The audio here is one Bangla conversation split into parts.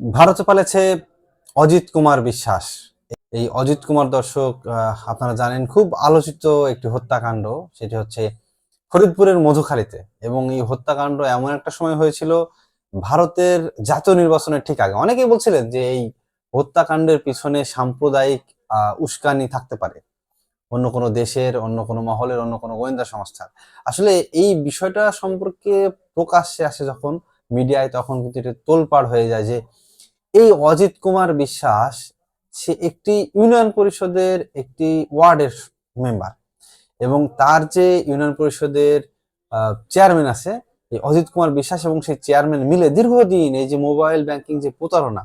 ভারতে পালেছে অজিত কুমার বিশ্বাস। এই অজিত কুমার দর্শক আপনারা জানেন খুব আলোচিত একটি হত্যাকাণ্ড, সেটি হচ্ছে ফরিদপুরের মধুখালীতে। এবং এই হত্যাকাণ্ড এমন একটা সময় হয়েছিল ভারতের জাতীয় নির্বাচনের ঠিক আগে। অনেকেই বলছিলেন যে এই হত্যাকাণ্ডের পিছনে সাম্প্রদায়িক উস্কানি থাকতে পারে। অন্য কোনো দেশের, অন্য কোনো মহলের, অন্য কোনো গোয়েন্দা সংস্থার। আসলে এই বিষয়টা সম্পর্কে প্রকাশ্যে আসে যখন মিডিয়ায়, তখন কিন্তু এটা তোলপাড় হয়ে যায় যে এই অজিত কুমার বিশ্বাস, সে একটি ইউনিয়ন পরিষদের একটি ওয়ার্ডের মেম্বার এবং তার যে ইউনিয়ন পরিষদের চেয়ারম্যান আছে, এই অজিত কুমার বিশ্বাস এবং সেই চেয়ারম্যান মিলে দীর্ঘদিন এই যে মোবাইল ব্যাংকিং যে প্রতারণা,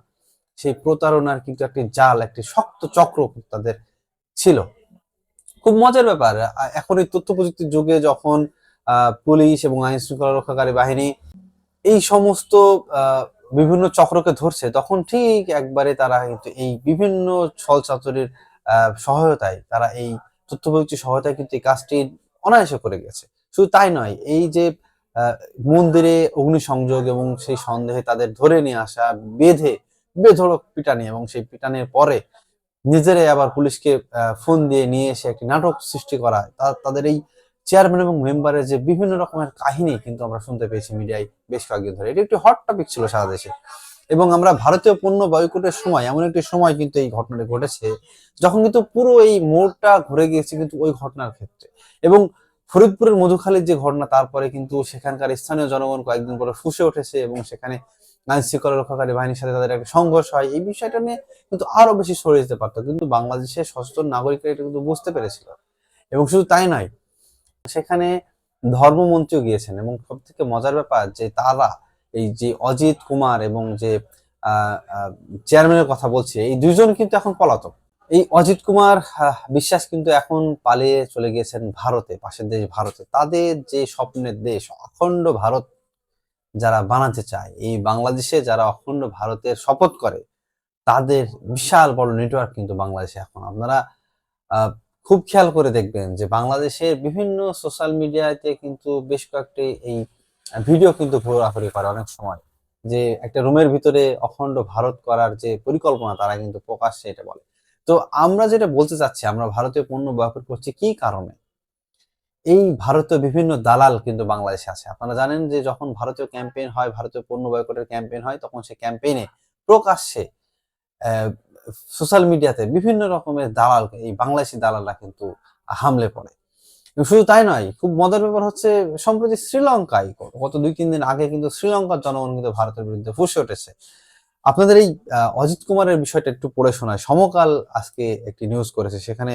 সেই প্রতারণার কিন্তু একটি জাল, একটি শক্ত চক্র তাদের ছিল। খুব মজার ব্যাপার এখন এই তথ্য প্রযুক্তির যুগে যখন পুলিশ এবং আইন শৃঙ্খলা রক্ষাকারী বাহিনী এই সমস্ত বিভিন্ন চক্রকে ধরছে, তখন ঠিক একবারে তারা কিন্তু এই বিভিন্ন ছল চাতুরির সহায়তায়, তারা এই তথ্য প্রযুক্তির সহায়তায় কিন্তু এই কাজটি অনায়াসে করে গেছে। শুধু তাই নয়, এই যে মন্দিরে অগ্নিসংযোগ এবং সেই সন্দেহে তাদের ধরে নিয়ে আসা, বেঁধে, বেধড়ক পিটানি এবং সেই পিটানির পরে নিজেরাই আবার পুলিশকে ফোন দিয়ে নিয়ে এসে একটি নাটক সৃষ্টি করা তাদের এই চেয়ারম্যান এবং মেম্বারের যে বিভিন্ন রকমের কাহিনী কিন্তু আমরা শুনতে পেয়েছি মিডিয়ায় বেশ কয়েকদিন ধরে। এটি একটি হট টপিক ছিল সারা দেশে। এবং আমরা ভারতীয় পণ্য বয়কটের সময়, এমন একটি সময় কিন্তু এই ঘটনাটি ঘটেছে, যখন কিন্তু পুরো এই মোড়টা ঘুরে গিয়েছে কিন্তু ওই ঘটনার ক্ষেত্রে। এবং ফরিদপুরের মধুখালীর যে ঘটনা, তারপরে কিন্তু সেখানকার স্থানীয় জনগণ কয়েকদিন পরে ফুসে উঠেছে এবং সেখানে আইন শৃঙ্খলা রক্ষাকারী বাহিনীর সাথে তাদের একটা সংঘর্ষ হয়। এই বিষয়টা নিয়ে কিন্তু আরও বেশি সরে যেতে পারতো। কিন্তু বাংলাদেশের সচেতন নাগরিকরা এটা কিন্তু বুঝতে পেরেছিল। এবং শুধু তাই নয় সেখানে ধর্মমন্ত্রীও গিয়েছেন এবং সব থেকে মজার ব্যাপার যে তারা এই যে অজিত কুমার এবং যে চেয়ারম্যানের কথা বলছে, এই দুজন কিন্তু এখন পলাতক। এই অজিত কুমার বিশ্বাস কিন্তু এখন পালিয়ে চলে গিয়েছেন ভারতে, পাশের দেশ ভারতে। তাদের যে স্বপ্নের দেশ, অখণ্ড ভারত যারা বানাতে চায়, এই বাংলাদেশে যারা অখণ্ড ভারতের শপথ করে, তাদের বিশাল বড় নেটওয়ার্ক কিন্তু বাংলাদেশে এখন। আপনারা খুব খেয়াল করে দেখবেন যে বাংলাদেশের বিভিন্ন সোশ্যাল মিডিয়াতে কিন্তু বেশ কয়েকটি এই ভিডিও কিন্তু ঘোরাঘুরি করে অনেক সময়। যে একটা রুমের ভিতরে অখণ্ড ভারত করার যে পরিকল্পনা তারা কিন্তু প্রকাশ্যে এটা বলে। তো আমরা যেটা বলতে চাচ্ছি, আমরা ভারতীয় পণ্য ব্যবহার করছি কি কারণে? এই ভারতীয় বিভিন্ন দালাল কিন্তু বাংলাদেশে আছে। আপনারা জানেন যে যখন ভারতীয় ক্যাম্পেইন হয়, ভারতীয় পণ্য বয়কটের ক্যাম্পেইন হয়, তখন সে ক্যাম্পেইনে প্রকাশ্যে সোশ্যাল মিডিয়াতে বিভিন্ন রকমের দালাল এই বাংলাদেশি দালালরা কিন্তু হামলে পড়ে। শুধু তাই নয়, খুব মজার ব্যাপার হচ্ছে, সম্প্রতি শ্রীলঙ্কায় গত দুই তিন দিন আগে কিন্তু শ্রীলঙ্কার জনগণ কিন্তু ভারতের বিরুদ্ধে ফুসে উঠেছে। আপনাদের এই অজিত কুমারের বিষয়টা একটু পড়ে শোনায় সমকাল আজকে একটি নিউজ করেছে, সেখানে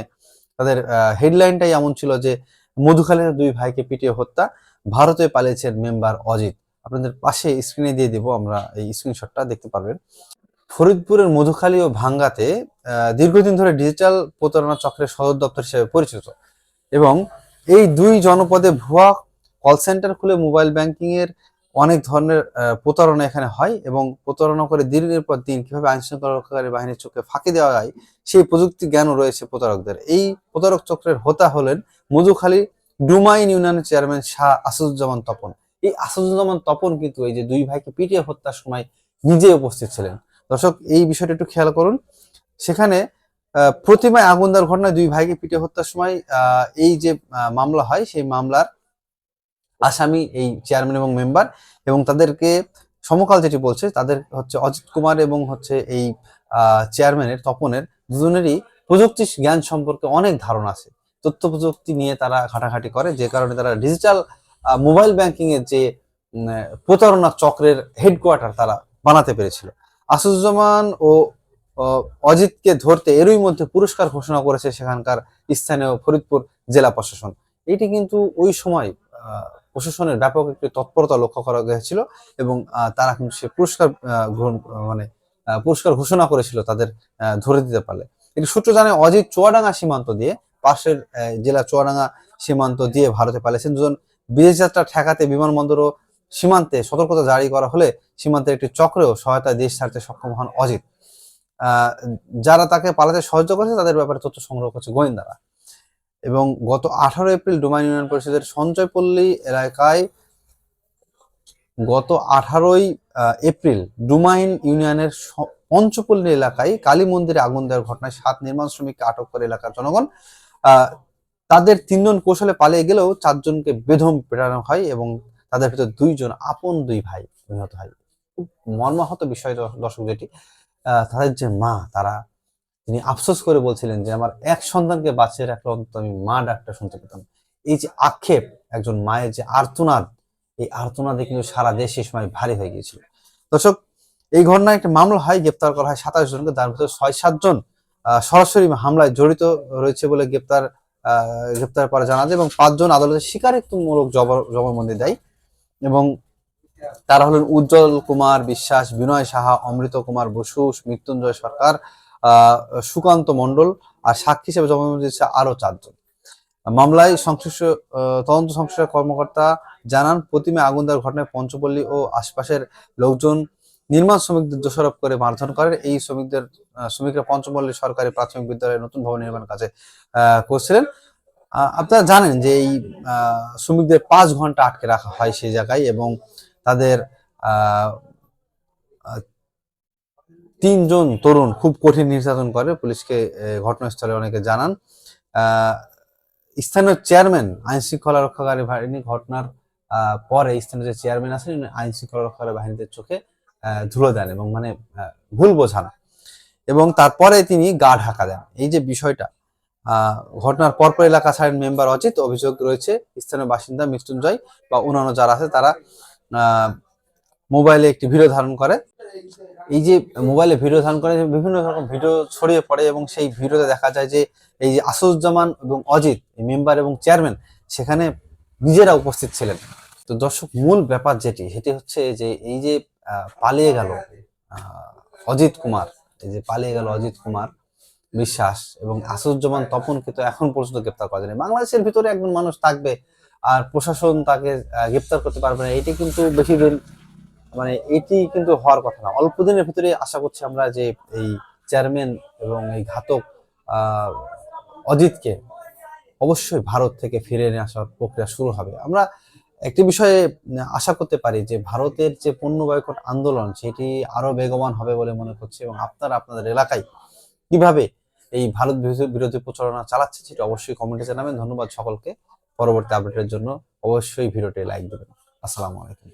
তাদের হেডলাইনটাই এমন ছিল যে মধুখালীর দুই ভাইকে পিটিয়ে হত্যা, ভারতে পালিয়েছেন মেম্বার অজিত। আপনাদের পাশে স্ক্রিনে দিয়ে দিব, আমরা এই স্ক্রিনশটটা দেখতে পারবেন। ফরিদপুরের মধুখালী ও ভাঙ্গাতে দীর্ঘদিন ধরে ডিজিটাল প্রতারণা চক্রের সদর দপ্তর হিসেবে পরিচিত এবং এই দুই জনপদে ভুয়া কল সেন্টার খুলে মোবাইল ব্যাংকিং এর অনেক ধরনের প্রতারণা এখানে হয় এবং প্রতারণা করে দিনের পর দিন কীভাবে আইন শৃঙ্খলা রক্ষাকারী বাহিনীর চোখে ফাঁকি দেওয়া যায়, সেই প্রযুক্তি জ্ঞানও রয়েছে প্রতারকদের। এই প্রতারক চক্রের হোতা হলেন মধুখালী ডুমাইন ইউনিয়নের চেয়ারম্যান শাহ আসাদুজ্জামান তপন। এই আসাদুজ্জামান তপন কিন্তু এই যে দুই ভাইকে পিটিয়ে হত্যার সময় নিজে উপস্থিত ছিলেন। দর্শক, এই বিষয়টা একটু খেয়াল করুন। সেখানে প্রতিমায় আগুন দেওয়ার ঘটনায় দুই ভাইকে পিটিয়ে হত্যার সময় এই যে মামলা হয়, সেই মামলার আসামি এই চেয়ারম্যান এবং মেম্বার এবং তাদেরকে সমকাল যেটি বলছে, তাদের হচ্ছে অজিত কুমার এবং হচ্ছে এই চেয়ারম্যানের, তপনের দুজনেরই প্রযুক্তি জ্ঞান সম্পর্কে অনেক ধারণা আছে। তথ্য প্রযুক্তি নিয়ে তারা ঘাটাঘাটি করে, যে কারণে তারা ডিজিটাল মোবাইল ব্যাংকিং এর যে প্রতারণা চক্রের হেডকোয়ার্টার তারা বানাতে পেরেছিল। আসুজ্জামান ও অজিতকে ধরতে এরই মধ্যে পুরস্কার ঘোষণা করেছে সেখানকার স্থানীয় ফরিদপুর জেলা প্রশাসন। এটি কিন্তু ওই সময় প্রশাসনের ব্যাপক একটি তৎপরতা লক্ষ্য করা গিয়েছিল এবং তারা কিন্তু সে পুরস্কার গ্রহণ মানে পুরস্কার ঘোষণা করেছিল তাদের ধরে দিতে পারলে। এটি সূত্র জানায় অজিত চুয়াডাঙ্গা সীমান্ত দিয়ে, পাশের জেলা চুয়াডাঙ্গা সীমান্ত দিয়ে ভারতে পালিয়েছেন। দুজন বিদেশ যাত্রা ঠেকাতে বিমানবন্দর ও সীমান্তে সতর্কতা জারি করা হলে সীমান্তের একটি চক্রেও সহায়তায় দেশ ছাড়তে সক্ষম হন অজিত। যারা তাকে পালাতে সাহায্য করেছে তাদের ব্যাপারে তথ্য সংগ্রহ করছে গোয়েন্দারা। এবং গত আঠারো এপ্রিল ডোমাইন ইউনিয়ন পরিষদের সঞ্চয়পল্লী এলাকায় গত আঠারোই এপ্রিল ডুমাইন ইউনিয়নের পঞ্চপল্লী এলাকায় কালী মন্দিরে আগুন দেওয়ার ঘটনায় সাত নির্মাণ শ্রমিককে আটক করে এলাকার জনগণ। তাদের তিনজন কৌশলে পালিয়ে গেলেও চারজনকে বেধম পেটানো হয় এবং তাদের ভিতর দুইজন আপন দুই ভাই, নিহত হয় খুব মর্মাহত বিষয় দর্শক যেটি তাদের যে মা, তারা, তিনি আফসোস করে বলছিলেন যে, আমার এক সন্তানকে বাঁচিয়ে রাখলে অন্তত আমি মা ডাকটা শুনতে পেতাম। এই যে আক্ষেপ, একজন মায়ের যে আর্তনাদ, এই আর্তনাদে কিন্তু সারা দেশ সেই সময় ভারী হয়ে গিয়েছিল। দর্শক, এই ঘটনায় একটা মামলা হয়, গ্রেপ্তার করা হয় সাতাশ জনকে তার ভিতরে ছয় সাতজন সরাসরি হামলায় জড়িত রয়েছে বলে গ্রেপ্তার গ্রেপ্তার পরে জানা যায় এবং পাঁচজন আদালতে স্বীকারোক্তিমূলক জব- জবানবন্দি দেয়। এবং তারা হলেন উজ্জ্বল কুমার বিশ্বাস, বিনয় সাহা, অমৃত কুমার বসু, মৃত্যুঞ্জয় সরকার সুকান্ত মণ্ডল আর সাক্ষী হিসেবে জবানবন্দি দিয়েছে আরও চারজন। মামলায় সংশ্লিষ্ট তদন্ত সংশ্লিষ্ট কর্মকর্তা জানান, প্রতিমে আগুন দেওয়ার ঘটনায় পঞ্চপল্লী ও আশপাশের লোকজন নির্মাণ শ্রমিকদের দোষারোপ করে মারধর করেন। এই শ্রমিকদের শ্রমিকরা পঞ্চপল্লী সরকারি প্রাথমিক বিদ্যালয়ে নতুন ভবন নির্মাণের কাজে করছিলেন। আপনারা জানেন যে এই শ্রমিকদের পাঁচ ঘণ্টা আটকে রাখা হয় সেই জায়গায় এবং তাদের তিনজন তরুণ খুব কঠিন নির্যাতন করে। পুলিশকে ঘটনাস্থলে অনেকে জানান। স্থানীয় চেয়ারম্যান আইন শৃঙ্খলা রক্ষাকারী বাহিনী ঘটনার পরে স্থানীয় যে চেয়ারম্যান আছেন আইন শৃঙ্খলা রক্ষাকারী বাহিনীদের চোখে ধুলো দেন এবং মানে ভুল বোঝান। এবং তারপরে তিনি গা ঢাকা দেন। এই যে বিষয়টা ঘটনার পরপর এলাকা ছাড়েন মেম্বার অজিত, অভিযোগ রয়েছে স্থানীয় বাসিন্দা মৃত্যুঞ্জয় বা অন্যান্য যারা আছে, তারা মোবাইলে একটি ভিডিও ধারণ করে। এই যে মোবাইলে ভিডিও ধারণ করে, বিভিন্ন রকম ভিডিও ছড়িয়ে পড়ে এবং সেই ভিডিওতে দেখা যায় যে এই যে আসুজ্জামান এবং অজিত মেম্বার এবং চেয়ারম্যান, সেখানে নিজেরা উপস্থিত ছিলেন। তো দর্শক, মূল ব্যাপার যেটি, সেটি হচ্ছে যে এই যে পালিয়ে গেল অজিত কুমার, এই যে পালিয়ে গেল অজিত কুমার বিশ্বাস এবং আসুজ্জামান তপন কিন্তু এখন পর্যন্ত গ্রেপ্তার করা যায়নি। বাংলাদেশের ভিতরে একজন মানুষ থাকবে আর প্রশাসন তাকে গ্রেপ্তার করতে পারবে না এটি কিন্তু বেশি দিন মানে এটি কিন্তু হওয়ার কথা না। অল্প দিনের ভিতরে আশা করছি আমরা যে এই চেয়ারম্যান এবং এই ঘাতক আহ, অজিতকে অবশ্যই ভারত থেকে ফিরে এনে আসার প্রক্রিয়া শুরু হবে। আমরা একটি বিষয়ে আশা করতে পারি যে ভারতের যে পণ্য বয়কট আন্দোলন সেটি আরও বেগবান হবে বলে মনে করছি এবং আপনারা আপনাদের এলাকায় কীভাবে এই ভারত বিরোধী- প্রচারণা চালাচ্ছে সেটা অবশ্যই কমেন্টে জানাবেন। ধন্যবাদ সকলকে। পরবর্তী আপডেটের জন্য অবশ্যই ভিডিওটি লাইক দেবেন। আসসালামু আলাইকুম।